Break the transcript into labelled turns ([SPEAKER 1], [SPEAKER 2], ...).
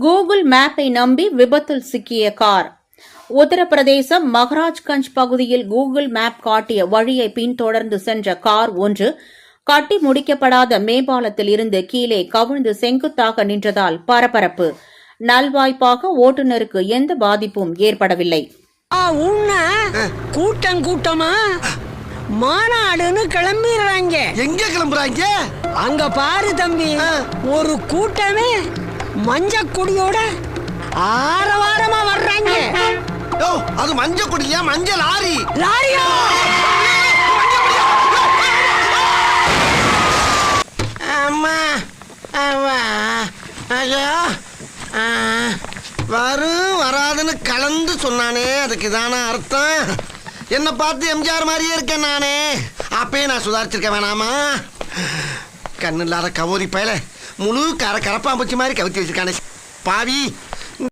[SPEAKER 1] Google மேப்பை நம்பி விபத்தில் சிக்கிய கார். உத்தரப்பிரதேசம் மகாராஜ்கஞ்ச் பகுதியில் கூகுள் மேப் காட்டிய வழியை பின்தொடர்ந்து சென்ற கார் ஒன்று கட்டி முடிக்கப்படாத மேம்பாலத்தில் இருந்து கீழே கவிழ்ந்து செங்குத்தாக நின்றதால் பரபரப்பு. நல்வாய்ப்பாக ஓட்டுநருக்கு எந்த பாதிப்பும் ஏற்படவில்லை.
[SPEAKER 2] கூட்டம் கூட்டமா? மாநாடுன்னு கிளம்பிடுறாங்க.
[SPEAKER 3] எங்க கிளம்புறாங்க?
[SPEAKER 2] அங்க பாரு தம்பி ஒரு கூட்டமே மஞ்ச கொடியோட ஆரவாரமா வர்றாங்க.
[SPEAKER 3] ஓ அது மஞ்ச கொடியா மஞ்சள் லாரி.
[SPEAKER 2] லாரியா?
[SPEAKER 3] அம்மா அம்மா ஐயா வரும் வராதுன்னு கலந்து சொன்னானே. அதுக்கு இதான அர்த்தம்? என்ன பார்த்து எம்ஜிஆர் மாதிரியே இருக்கேன் நானே. அப்பயே நான் சுதாரிச்சிருக்க வேணாமா? கண்ணில்லாத கவோரி பயல. முழு கர கரப்பாம்பூச்சி மாதிரி கவித்து வச்சிருக்கானே. பாவி